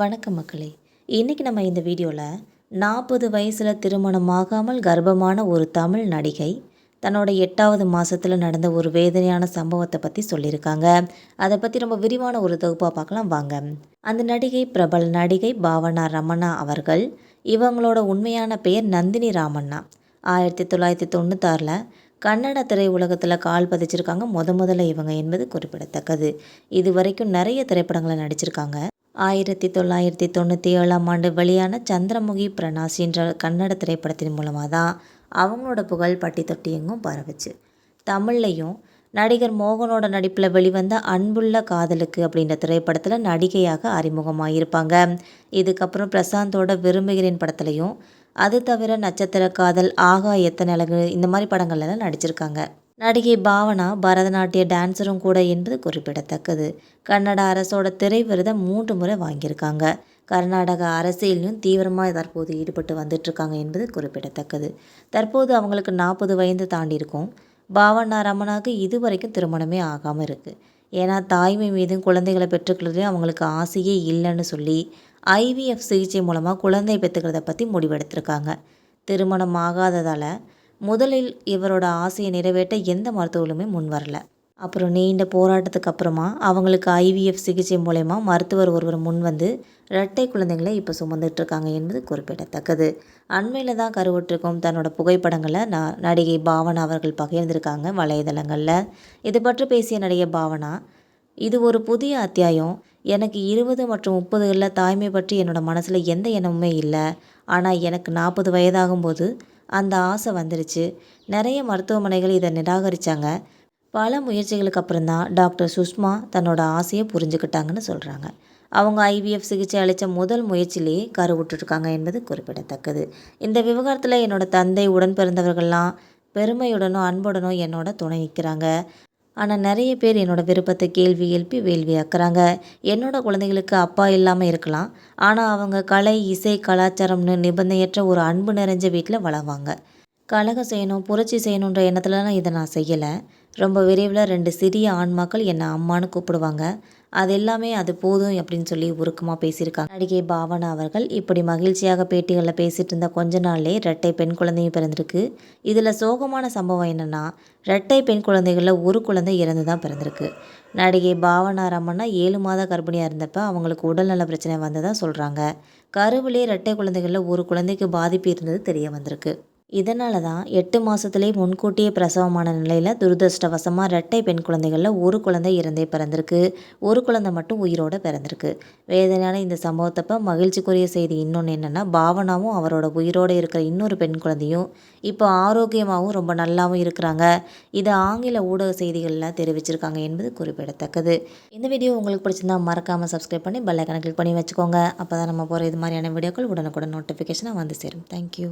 வணக்கம் மக்களே. இன்றைக்கி நம்ம இந்த வீடியோவில் நாற்பது வயசில் திருமணமாகாமல் கர்ப்பமான ஒரு தமிழ் நடிகை தன்னோட எட்டாவது மாதத்தில் நடந்த ஒரு வேதனையான சம்பவத்தை பற்றி சொல்லியிருக்காங்க. அதை பற்றி ரொம்ப விரிவான ஒரு தொகுப்பாக பார்க்கலாம் வாங்க. அந்த நடிகை பிரபல நடிகை பாவனா ரமணா அவர்கள் இவங்களோட உண்மையான பெயர் நந்தினி ராமண்ணா. ஆயிரத்தி தொள்ளாயிரத்தி தொண்ணூத்தாறில் கன்னட திரையுலகத்தில் கால் பதிச்சிருக்காங்க. முத முதல்ல இவங்க என்பது குறிப்பிடத்தக்கது. இது வரைக்கும் நிறைய திரைப்படங்களை நடிச்சிருக்காங்க. ஆயிரத்தி தொள்ளாயிரத்தி தொண்ணூற்றி ஏழாம் ஆண்டு வெளியான சந்திரமுகி பிரணாஸ் என்ற கன்னட திரைப்படத்தின் மூலமாக தான் அவங்களோட புகழ் பட்டி தொட்டி எங்கும் பரவுச்சு. தமிழ்லையும் நடிகர் மோகனோட நடிப்பில் வெளிவந்த அன்புள்ள காதலுக்கு அப்படின்ற திரைப்படத்தில் நடிகையாக அறிமுகமாகியிருப்பாங்க இதுக்கப்புறம் பிரசாந்தோட விரும்புகிறேன் படத்துலையும் அது தவிர நட்சத்திர காதல் ஆகா எத்தனை அழகு இந்த மாதிரி படங்கள்லாம் நடிச்சிருக்காங்க. நடிகை பாவனா பரதநாட்டிய டான்ஸரும் கூட என்பது குறிப்பிடத்தக்கது. கன்னட அரசோட திரை விருதை மூன்று முறை வாங்கியிருக்காங்க. கர்நாடக அரசியலையும் தீவிரமாக தற்போது ஈடுபட்டு வந்துட்டுருக்காங்க என்பது குறிப்பிடத்தக்கது. தற்போது அவங்களுக்கு நாற்பது வயது தாண்டி இருக்கும். பாவனா ரமணாவுக்கு இதுவரைக்கும் திருமணமே ஆகாமல் இருக்குது ஏன்னா தாய்மை மீதும் குழந்தைகளை பெற்றுக்கிறதுலையும் அவங்களுக்கு ஆசையே இல்லைன்னு சொல்லி ஐவிஎஃப் சிகிச்சை மூலமாக குழந்தை பெற்றுக்கிறத பற்றி முடிவெடுத்திருக்காங்க. திருமணம் ஆகாததால் முதலில் இவரோட ஆசையை நிறைவேற்ற எந்த மருத்துவர்களுமே முன் வரல அப்புறம் நீண்ட போராட்டத்துக்கு அப்புறமா அவங்களுக்கு ஐவிஎஃப் சிகிச்சை மூலயமா மருத்துவர் ஒருவர் முன் வந்து இரட்டை குழந்தைங்களை இப்போ சுமந்துட்டுருக்காங்க என்பது குறிப்பிடத்தக்கது. அண்மையில் தான் கருவுற்றிருக்கும் தன்னோட புகைப்படங்களை ந நடிகை பாவனா அவர்கள் பகிர்ந்திருக்காங்க வலைதளங்களில். இது பற்றி பேசிய நடிகை பாவனா இது ஒரு புதிய அத்தியாயம். எனக்கு இருபது மற்றும் முப்பதுகளில் தாய்மை பற்றி என்னோடய மனசில் எந்த எண்ணமுமே இல்லை. ஆனால் எனக்கு நாற்பது வயதாகும்போது அந்த ஆசை வந்துருச்சு. நிறைய மருத்துவமனைகள் இதை நிராகரித்தாங்க பல முயற்சிகளுக்கு அப்புறம் தான் டாக்டர் சுஷ்மா தன்னோட ஆசையை புரிஞ்சுக்கிட்டாங்கன்னு சொல்கிறாங்க அவங்க ஐவிஎஃப் சிகிச்சை அளித்த முதல் முயற்சியிலேயே கரு விட்டுருக்காங்க என்பது குறிப்பிடத்தக்கது. இந்த விவகாரத்தில் என்னோடய தந்தை உடன் பிறந்தவர்கள்லாம் பெருமையுடனும் அன்புடனும் என்னோட துணை நிற்கிறாங்க ஆனால் நிறைய பேர் என்னோடய விருப்பத்தை கேள்வி எழுப்பி வேள்வியாக்குறாங்க என்னோடய குழந்தைகளுக்கு அப்பா இல்லாமல் இருக்கலாம். ஆனால் அவங்க கலை இசை கலாச்சாரம்னு நிபந்தனையற்ற ஒரு அன்பு நிறைஞ்ச வீட்டில் வளர்வாங்க. கழகம் செய்யணும் புரட்சி செய்யணுன்ற எண்ணத்துலலாம் இதை நான் செய்யலை. ரொம்ப விரைவில் ரெண்டு சிறிய ஆன்மாக்கள் என்னை அம்மானு கூப்பிடுவாங்க. அது எல்லாமே அது போதும் அப்படின்னு சொல்லி உருக்கமாக பேசியிருக்காங்க. நடிகை பாவனா அவர்கள் இப்படி மகிழ்ச்சியாக பேட்டிகளில் பேசிகிட்டு இருந்த கொஞ்ச நாள்லே ரெட்டை பெண் குழந்தையும் பிறந்திருக்கு. இதில் சோகமான சம்பவம் என்னென்னா ரெட்டை பெண் குழந்தைகளில் ஒரு குழந்தை இறந்து தான் பிறந்திருக்கு. நடிகை பாவனா ரமண்ணா ஏழு மாத கர்ப்பிணியாக இருந்தப்போ அவங்களுக்கு உடல்நல பிரச்சனை வந்ததாக சொல்கிறாங்க கருவிலே ரெட்டை குழந்தைகளில் ஒரு குழந்தைக்கு பாதிப்பு இருந்தது தெரிய வந்திருக்கு. இதனால தான் எட்டு மாதத்துலேயே முன்கூட்டியே பிரசவமான நிலையில் துரதிருஷ்டவசமாக ரெட்டை பெண் குழந்தைகளில் ஒரு குழந்தை இறந்தே பிறந்திருக்கு. ஒரு குழந்தை மட்டும் உயிரோடு பிறந்திருக்கு. வேதனையான இந்த சம்பவத்தப்ப மகிழ்ச்சிக்குரிய செய்தி இன்னொன்று என்னென்னா பாவனாவும் அவரோட உயிரோடு இருக்கிற இன்னொரு பெண் குழந்தையும் இப்போ ஆரோக்கியமாகவும் ரொம்ப நல்லாவும் இருக்கிறாங்க. இதை ஆங்கில ஊடக செய்திகளில் தெரிவிச்சிருக்காங்க என்பது குறிப்பிடத்தக்கது. இந்த வீடியோ உங்களுக்கு பிடிச்சிருந்தா மறக்காமல் சப்ஸ்கிரைப் பண்ணி பெல்லைக்கனை கிளிக் பண்ணி வச்சுக்கோங்க. அப்போ தான் நம்ம போகிற இது மாதிரியான வீடியோக்கள் உடனுக்குடன் நோட்டிஃபிகேஷனாக வந்து சேரும். தேங்க்யூ